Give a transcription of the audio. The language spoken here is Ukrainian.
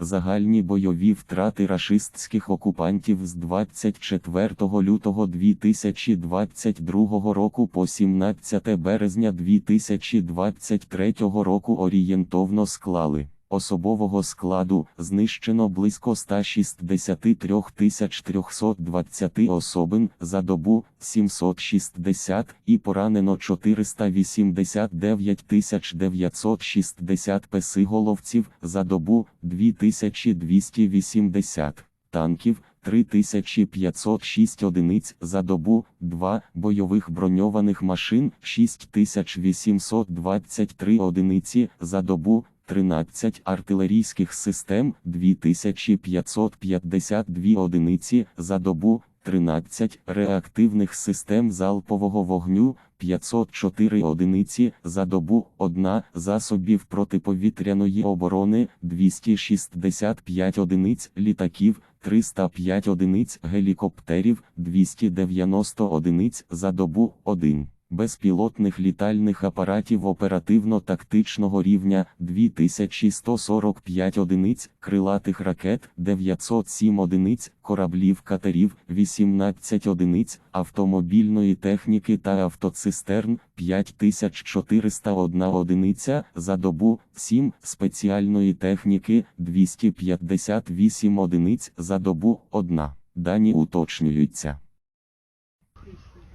Загальні бойові втрати рашистських окупантів з 24 лютого 2022 року по 17 березня 2023 року орієнтовно склали. Особового складу знищено близько 163 320 особин за добу 760 і поранено 489 960 песиголовців за добу 2280 танків. 3506 одиниць за добу, 2 бойових броньованих машин, 6823 одиниці за добу, 13 артилерійських систем, 2552 одиниці за добу, 13 реактивних систем залпового вогню, 504 одиниці за добу, 1 засобів протиповітряної оборони, 265 одиниць літаків, 305 одиниць гелікоптерів, 290 одиниць за добу, 1 безпілотних літальних апаратів оперативно-тактичного рівня 2145 одиниць, крилатих ракет 907 одиниць, кораблів катерів 18 одиниць, автомобільної техніки та автоцистерн 5401 одиниця за добу, 7 спеціальної техніки 258 одиниць за добу, 1. Дані уточнюються.